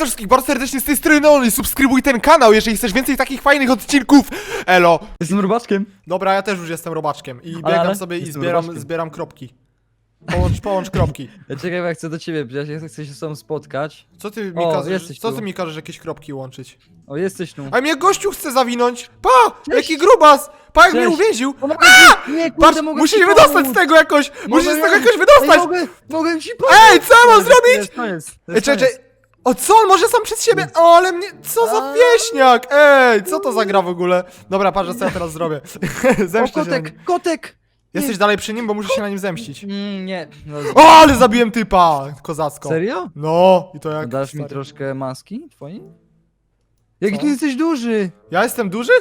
to wszystkich bardzo serdecznie z tej strony Neon i subskrybuj ten kanał, jeżeli chcesz więcej takich fajnych odcinków. Elo. Jestem robaczkiem. Dobra, ja też już jestem robaczkiem i biegam ale sobie i jestem zbieram, robaczkiem. zbieram kropki. Połącz, połącz kropki. Ja czekaj, bo ja chcę do ciebie, ja chcę się z tobą spotkać. Co ty mi O, każesz, jesteś co tu. ty mi każesz jakieś kropki łączyć? O, jesteś tu. A mnie gościu chce zawinąć! Pa! Jaki grubas! Pa, jak mnie Cześć. uwięził! O, mogę ci, nie, kurde, Patrz, mogę musisz ci się wydostać z pomóc. tego jakoś! Musisz z tego Mogę- jakoś Ej, wydostać! mogę, mogę ci pomóc. Ej, co ja mam To zrobić? jest koniec, to Ej, jest czekaj, czekaj. O co? On może sam przez siebie? O, ale mnie... Co za wieśniak! Ej, co to za gra w ogóle? Dobra, patrz, co ja teraz zrobię. O, Zemszczę się na nim. kotek, kotek! Jesteś dalej przy nim, bo muszę się na nim zemścić. Mm, nie. No, O, ale zabiłem typa! Kozacko. serio? No, i to jak... Dasz mi stary. troszkę maski twojej? Jaki Co? ty jesteś duży! Ja jestem duży?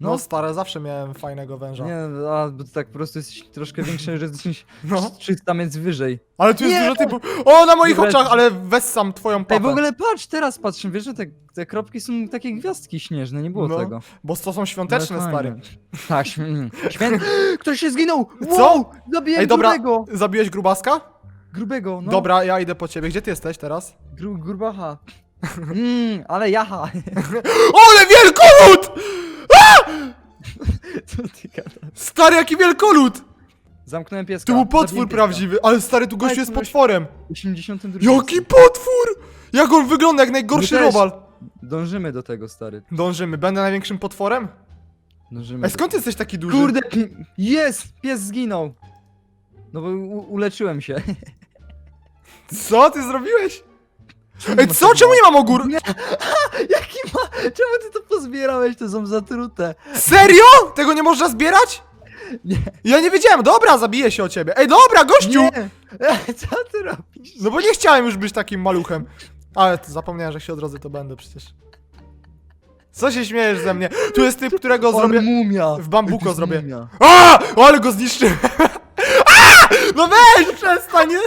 No, No. stare, zawsze miałem fajnego węża. Nie, a, bo ty tak po prostu jesteś troszkę większy, że jesteś No. 300 więc wyżej. Ale tu jest Nie. dużo typów. O, na moich oczach, ale wessam twoją papę. Ej, w ogóle patrz, teraz patrzę, wiesz, że te, te kropki są takie gwiazdki śnieżne, nie było No, tego. Bo to są świąteczne, Ale stary. fajne. Tak, śm-. Ktoś się zginął! Co? Wow! Zabiłem Ej, dobra, grubego! zabiłeś grubaska? Grubego, no. Dobra, ja idę po ciebie. Gdzie ty jesteś teraz? Gru, grubacha. Mm, ale jaha. Ole, wielkolud! Co ty gadasz? Stary, jaki wielkolud! Zamknąłem pieska. Tu był potwór Zabiłem pieska. prawdziwy, ale stary, tu gościu jest potworem. 82. Jaki potwór! Jak on wygląda, jak najgorszy My też. robal. Dążymy do tego, stary. Dążymy, będę największym potworem? Dążymy. Ej, do- skąd jesteś taki duży? Kurde! Jest! Pies zginął! No bo u- uleczyłem się. Co ty zrobiłeś? Ej, co? Czemu nie mam ogór... Nie. Jaki ma... Czemu ty to pozbierałeś? To są zatrute. Serio? Tego nie można zbierać? Nie. Ja nie wiedziałem, dobra, zabiję się o ciebie. Ej, dobra, gościu! Nie! Co ty robisz? No bo nie chciałem już być takim maluchem. Ale to zapomniałem, że jak się odrodzę, to będę przecież. Co się śmiejesz ze mnie? Tu jest typ, którego zrobię... mumia! w bambuko Ej, to jest zrobię. Mumia. A! O, ale go zniszczyłem! A! No weź, przestań! Nie,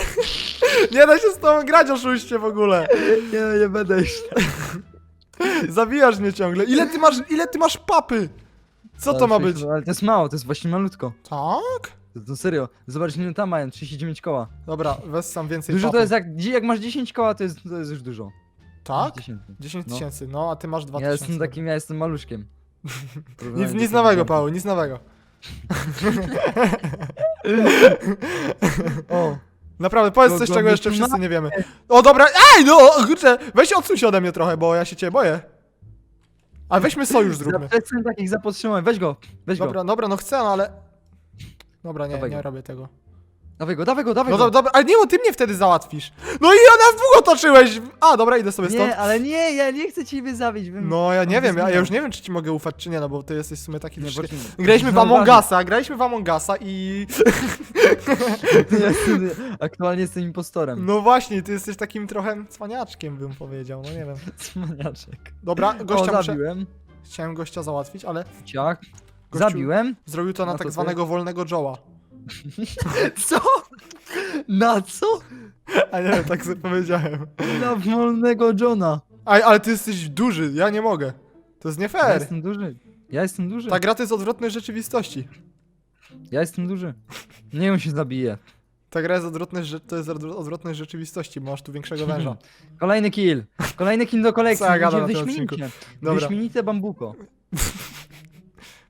nie da się z tobą grać, oszuście w ogóle. Nie, no nie będę już. Zabijasz mnie ciągle. Ile ty masz, ile ty masz papy? Co to ma być? Ale to jest mało, to jest właśnie malutko. Tak? To, to serio. Zobacz, ile tam mają, 39 koła. Dobra, weź sam więcej Dużo papy. to jest jak, jak masz 10 koła, to jest, to jest już dużo. Tak? 10 10 No. tysięcy, no a ty masz 2 Ja tysiące. jestem takim, ja jestem maluszkiem. Nic, nic nowego, Paweł, nic nowego. O, Naprawdę, powiedz Go- coś, go- czego go- jeszcze no- wszyscy nie wiemy. O, dobra, ej, no, kurczę, weź odsuń się ode mnie trochę, bo ja się ciebie boję. A weźmy sojusz zróbmy. Zaplecam takich zapotrzymań, weź go, weź go. Dobra, dobra, no chcę, no ale... Dobra, nie, Dawaj nie go. robię tego. Dawaj go, dawaj go, dawaj No go. do, dobra, ale nie, bo ty mnie wtedy załatwisz. No i ja nas długo toczyłeś! A, dobra, idę sobie stąd. Nie, ale nie, ja nie chcę ciebie zabić. Bym... No, ja nie wiem, ja, ja już nie wiem, czy ci mogę ufać, czy nie, no bo ty jesteś w sumie taki... Nie, właśnie- Graliśmy w No, Among. Usa, graliśmy w Among Usa i... Ja jestem, aktualnie jestem impostorem. No właśnie, ty jesteś takim trochę cwaniaczkiem, bym powiedział, no nie wiem. Cwaniaczek. Dobra, O, gościa muszę... zabiłem. Chciałem gościa załatwić, ale Ciach. Gościu- Zabiłem. zrobił to na No to tak ty? zwanego wolnego Joe'a. Co? Na co? A nie wiem, tak sobie powiedziałem. Na wolnego Johna. Aj, ale ty jesteś duży, ja nie mogę. To jest nie Ja fair. jestem duży. Ja jestem duży. Ta gra to jest odwrotność rzeczywistości. Ja jestem duży. Nie on się zabije. Ta gra jest odwrotność, rze- to jest odwr- odwrotność rzeczywistości, bo masz tu większego węża. Kolejny kill. Kolejny kill do kolekcji. Co ja gadam Będzie na tym odcinku? wyśmienicie. Dobra. Wyśmienite bambuko.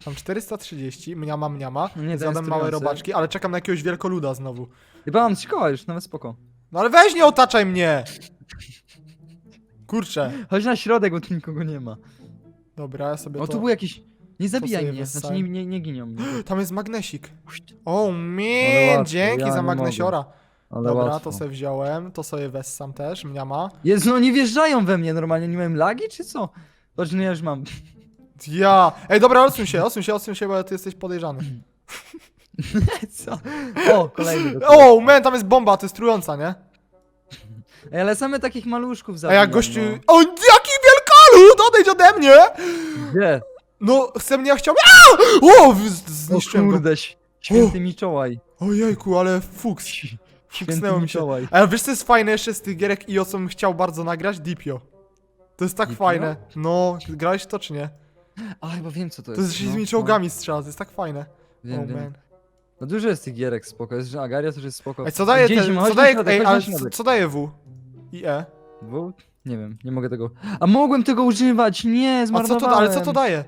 Mam 430, mniama mniama, Nie, to zjadam jest małe trujące. robaczki, ale czekam na jakiegoś wielkoluda znowu. Chyba mam koła już, nawet spoko. No ale weź nie otaczaj mnie! Kurczę. Chodź na środek, bo tu nikogo nie ma. Dobra, ja sobie O, to... tu był jakiś... Nie zabijaj sobie mnie, znaczy nie, nie, nie ginią mnie. Tam jest magnesik. O, Ale łatwo, dzięki ja za nie magnesiora. Ale Dobra, łatwo. to sobie wziąłem, to sobie wessam też, mniama. Jezu, no nie wjeżdżają we mnie normalnie, nie mają lagi czy co? Patrz, no ja już mam. Ja! Ej, dobra, odsuń się, odsuń się, odsuń się, bo ty jesteś podejrzany. Co? O, kolejny. do O, man, tam jest bomba, to jest trująca, nie? Ej, ale same takich maluszków A zabijam, jak gościu... No. O, jaki wielkolud! Odejdź ode mnie! Gdzie? No, chce mnie, a chciał... A! O, w- z- O zniszczyłem go. kurde, ś- święty Mikołaj. Ojejku, ale fuks. Święty Fuksnęło mi się. Ale wiesz co jest fajne jeszcze z tych gierek i o co bym chciał bardzo nagrać? Dipio. To jest tak Dipio? fajne. No, grałeś w to czy nie? A, chyba wiem co to To jest. jest, że się no, z tymi czołgami strzela, to jest tak fajne. No, wiem, oh wiem. man. No dużo jest tych gierek spoko, jest, że Agaria też jest spoko. Ej, co daje Gdzie ten, co na daje, środek, ej, chodź na ale co, środek. co daje W? I E? Dwu? Nie wiem, nie mogę tego... A mogłem tego używać! Nie, A co zmarnowałem! to, ale co to daje?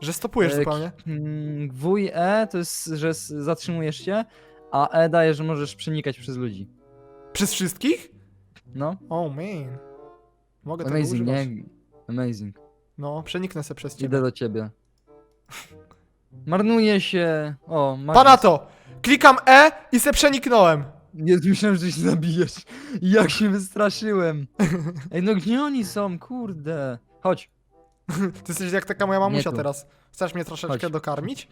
Że stopujesz E, zupełnie? Mm, W i E to jest, że s- zatrzymujesz się, a E daje, że możesz przenikać przez ludzi. Przez wszystkich? No, Oh man. Mogę tego amazing, używać. nie? Amazing. No, przeniknę se przez ciebie. Idę do ciebie. Marnuje się. O, masz. Pana to! Klikam E i se przeniknąłem. Nie myślałem, że się zabijesz. Jak się wystraszyłem. Ej, no gdzie oni są? Kurde. Chodź. Ty jesteś jak taka moja mamusia tu. teraz. Chcesz mnie troszeczkę Chodź. dokarmić?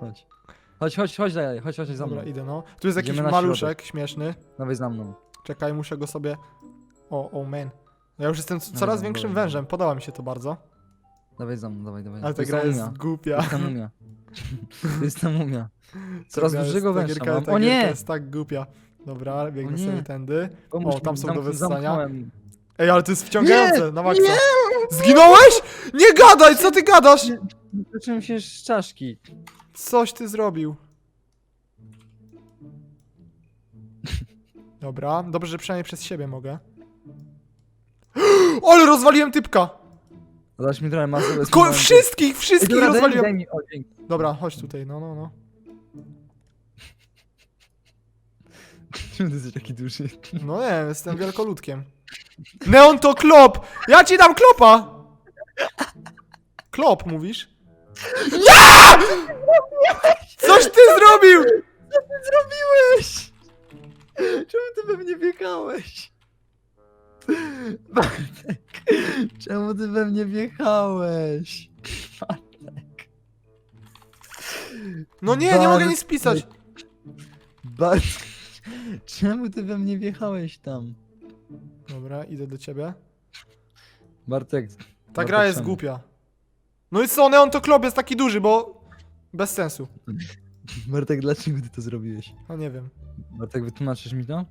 Chodź. Chodź, chodź, chodź, daj, chodź, chodź za mną. Dobra, idę no. Tu jest jakiś Idziemy na maluszek śmieszny. Dawaj za mną. Czekaj, muszę go sobie... O, oh man. Ja już jestem c- coraz większym dobra. wężem, podoba mi się to bardzo. Dawaj za mną, dawaj, dawaj. Ale To ta gra ta jest mumia. głupia. To jest ta mumia. To jest ta mumia. Coraz Ta gra dużego jest- ta węża gierka- mam. ta O gierka nie! jest tak głupia. Dobra, biegnę nie. sobie tędy. O, tam są do zamk- wyssania. zamknąłem. Ej, ale to jest wciągające, Nie! na maksa. Zginąłeś? Nie gadaj, co ty gadasz? Zacząłem się z czaszki. Coś ty zrobił. Dobra, dobrze, że przynajmniej przez siebie mogę. Ale rozwaliłem typka! Dasz mi trochę masy. bez Ko momentu. wszystkich, Ej, wszystkich dobra, daj mi, rozwaliłem! daj mi. O, dzięki. Dobra, chodź tutaj, no, no, no. Czemu ty jesteś taki duży? No nie jestem wielkoludkiem. Neon to klop! Ja ci dam klopa! Klop, mówisz? Nie! Coś ty zrobił! Co ty zrobiłeś? Czemu ty we mnie wjechałeś? Bartek, czemu ty we mnie wjechałeś? No nie, nie mogę nic pisać. Bartek, czemu ty we mnie wjechałeś tam? Dobra, idę do ciebie. Bartek, Ta Bartek, gra jest głupia. No i co, Neon to klop jest taki duży, bo... Bez sensu. Bartek, dlaczego ty to zrobiłeś? No nie wiem. Bartek, wytłumaczysz mi to?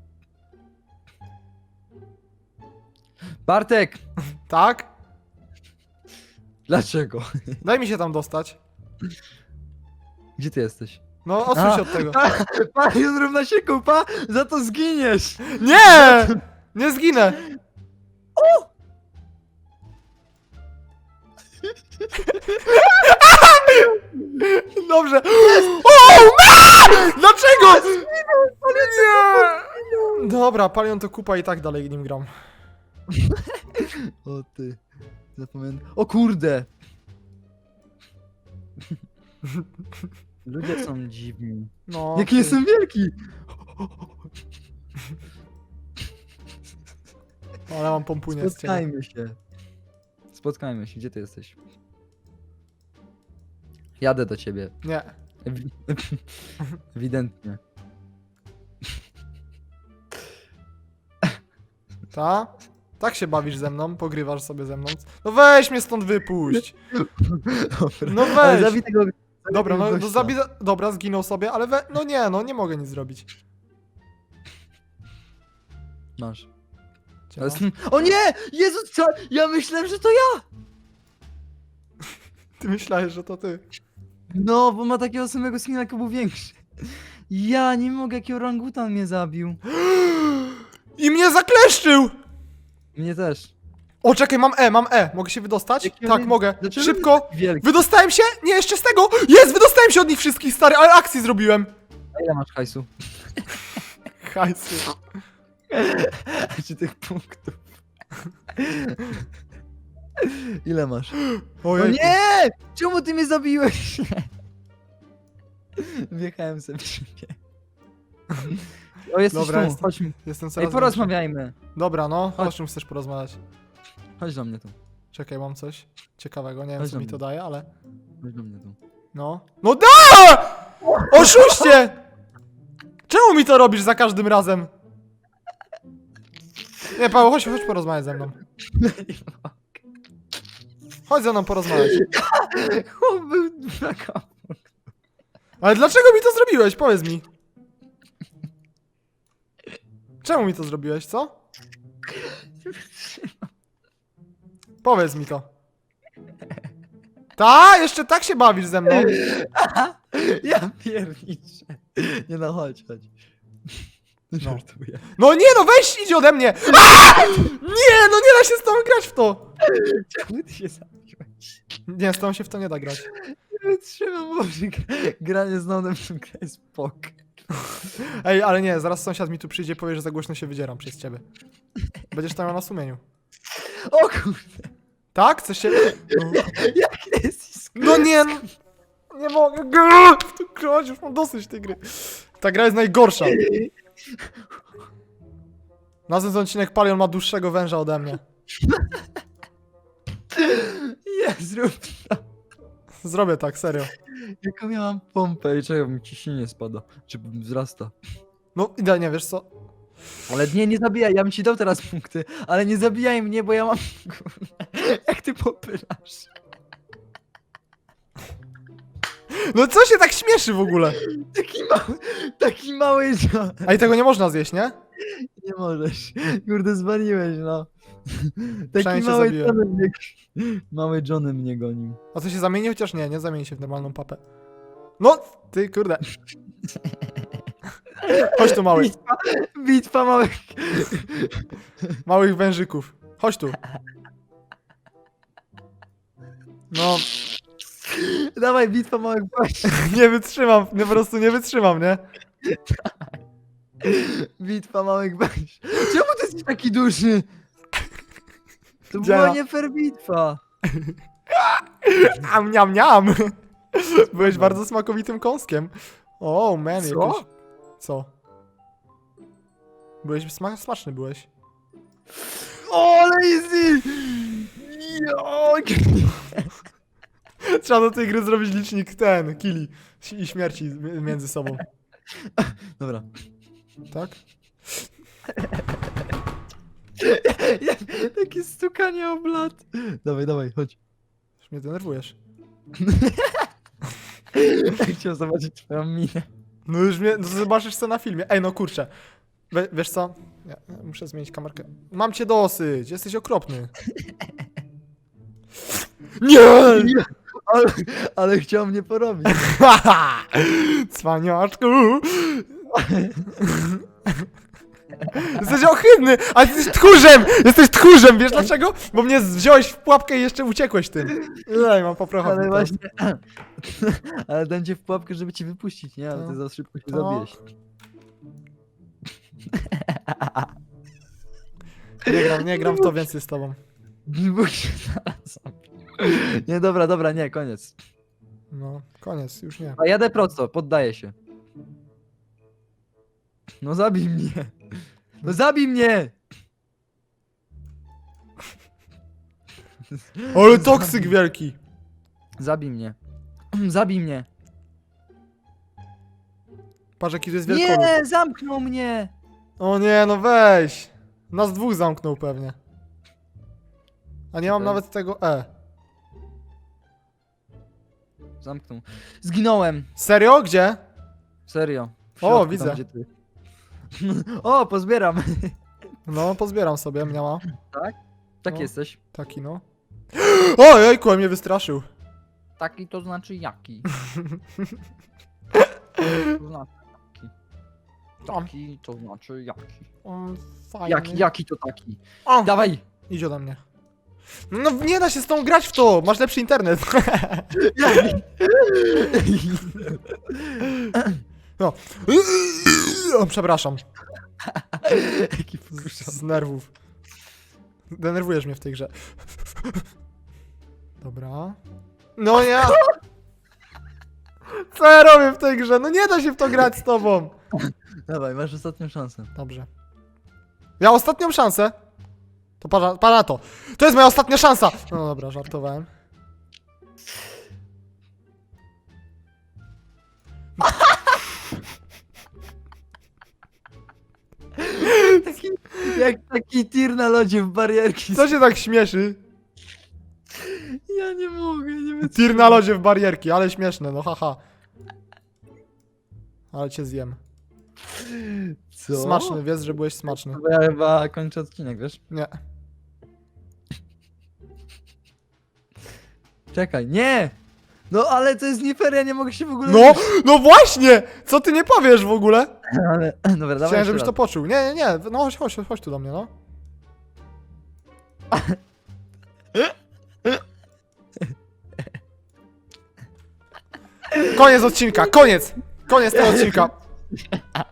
Bartek! Tak? Dlaczego? Daj mi się tam dostać. Gdzie ty jesteś? No, odsuń się od tego. Pa, równa się kupa, za to zginiesz! Nie! Nie zginę! Dobrze. O, nie! Dlaczego? Nie! Dobra, palion to kupa i tak dalej nim gram. O ty. Zapomniałem. O kurde! Ludzie są dziwni. No. Jaki ty- jestem wielki! Ale mam z ciebie. Spotkajmy się. Spotkajmy się, gdzie ty jesteś? Jadę do ciebie. Nie. Ewi- Ewidentnie. Ta? Tak się bawisz ze mną? Pogrywasz sobie ze mną? No weź mnie stąd wypuść. Dobra. No Ale weź. zabij tego... Dobra, no, no gościa. zabi... Dobra, zginął sobie, ale we... No nie, no nie mogę nic zrobić. Masz. Ale no. jestem- O nie! Jezus, co? Ja myślałem, że to ja! Ty myślałeś, że to ty. No, bo ma takiego samego skina, jak był większy. Ja nie mogę, jaki orangutan mnie zabił. I mnie zakleszczył! Mnie też. O, czekaj, mam E, mam E. Mogę się wydostać? Jaki on Tak, mogę. Dlaczego Szybko. jest taki Wielki. Wydostałem się? Nie, jeszcze z tego! Jest, wydostałem się od nich wszystkich, stary, ale akcji zrobiłem. A ile masz hajsu? Hajsy. Czy tych punktów? Ile masz? O Ojej. nie! Czemu ty mnie zabiłeś? Wjechałem sobie. O, jesteś Dobra, tu, jestem- chodź, Jestem Ej, coraz porozmawiajmy. Dobra, no, Chodź. o czym chcesz porozmawiać? Chodź do mnie tu, Czekaj, mam coś ciekawego, nie wiem Chodź co do mi mnie. to daje, ale... chodź do mnie tu. No. No da! Oszuście! Czemu mi to robisz za każdym razem? Nie, Paweł, chodź, chodź porozmawiać ze mną. Chodź ze mną porozmawiać. Chłop był na. Ale dlaczego mi to zrobiłeś? Powiedz mi. Czemu mi to zrobiłeś, co? Powiedz mi to. Ta? Jeszcze tak się bawisz ze mną? Ja pierniczę. Nie no, chodź, chodź. Żartuję. No nie no, weź, idź ode mnie! Aaa! Nie, no nie da się z tą grać w to! Czemu ty się zabiłeś? Nie, z tą się w to nie da grać. Nie wytrzymam, gra- granie z nonem w grę jest. Ej, ale nie, zaraz sąsiad mi tu przyjdzie i powie, że za głośno się wydzieram przez ciebie. Będziesz tam miał na sumieniu. O kurde, Tak? Coś się... No, jakie jest no nie, no. Nie mogę grać w to grać, już mam dosyć tej gry. Ta gra jest najgorsza. Następny odcinek Palion ma dłuższego węża ode mnie. Nie, zrób. Zrobię tak, serio. Jaką miałam pompę i czego mi ciśnienie spada, czy wzrasta. No, idealnie, wiesz co? Ale nie, nie zabijaj, ja bym ci dał teraz punkty, ale nie zabijaj mnie, bo ja mam... Jak ty popylasz? No co się tak śmieszy w ogóle? Taki mały, taki mały John. A i tego nie można zjeść, nie? Nie możesz. Kurde, zwaliłeś, no. Taki Przynajmniej cię mały zabiłem. Johnny mnie... Mały Johnny mnie gonił. A co się zamieni? Chociaż nie, nie zamieni się w normalną papę. No, ty kurde. Chodź tu mały. Bitwa, bitwa małych... Małych wężyków. Chodź tu. No, Dawaj, bitwa małych gości. nie wytrzymam, nie, po prostu nie wytrzymam, nie? Bitwa małych gości. Czemu ty jesteś taki duży? To Działa. była nie fair bitwa. Am, niam, niam. Byłeś bardzo smakowitym kąskiem. O, oh, man, Co? jakoś... Co? Byłeś sma smaczny, byłeś. O, lazy! Trzeba do tej gry zrobić licznik ten, kili i śmierci mi- między sobą. Dobra. Tak? Takie stukanie o blat. Dawaj, dawaj, chodź. Już mnie denerwujesz. Chciałem zobaczyć twoją minę. No już mnie, no zobaczysz co na filmie. Ej, no kurczę. We, wiesz co? Ja, ja muszę zmienić kamerkę. Mam cię dosyć, jesteś okropny. Nie! Ale, ale chciał mnie porobić. Cwaniaczku! Jesteś ohydny! A ty jesteś tchórzem! Jesteś tchórzem! Wiesz dlaczego? Bo mnie wziąłeś w pułapkę i jeszcze uciekłeś tym. Ej, mam poprochę. Ale właśnie. Ale dam cię w pułapkę, żeby cię wypuścić, nie? Ale No. ty za szybko się No. zabijesz. Nie gram, nie gram w to więcej z tobą. Się. Nie, dobra, dobra, nie, koniec. No, koniec, już nie. A jadę prosto, poddaję się. No zabij mnie. No zabij mnie! Ale toksyk wielki! Zabij mnie. Zabij mnie. Patrz jaki to jest wielkolud. Nie, zamknął mnie! O nie, no weź! Nas dwóch zamknął pewnie. A nie mam Okej. nawet tego E. Zamknął. Zginąłem. Serio? Gdzie? Serio. W O, widzę. Gdzie ty. o, pozbieram. No, pozbieram sobie, miała. tak No. jesteś. Taki no. O, jejku, mnie wystraszył. Taki to znaczy jaki. to znaczy jaki. Taki to znaczy jaki. On fajny. Jaki, jaki to taki. O, Dawaj! idź ode mnie. No nie da się z tą grać w to, masz lepszy internet. no. O, przepraszam, Jaki z nerwów. Denerwujesz mnie w tej grze. Dobra. No ja... Co ja robię w tej grze? No nie da się w to grać z tobą. Dawaj, masz ostatnią szansę. Dobrze. Ja ostatnią szansę. To para, para to. To jest moja ostatnia szansa. No dobra, żartowałem. jak taki tir na lodzie w barierki. Co się tak śmieszy? Ja nie mogę, nie wiem. Tir na lodzie w barierki, ale śmieszne, no haha. Ale cię zjem. Co? Smaczny, wiesz, że byłeś smaczny. Bo ja chyba kończę odcinek, wiesz? Nie. Czekaj, nie! No ale to jest nie fair, ja nie mogę się w ogóle... No, no właśnie! Co ty nie powiesz w ogóle? Ale, dobra, dawaj Chciałem, jeszcze żebyś raz. to poczuł. Nie, nie, nie, no chodź, chodź, chodź tu do mnie, no. Koniec odcinka, koniec! Koniec tego odcinka.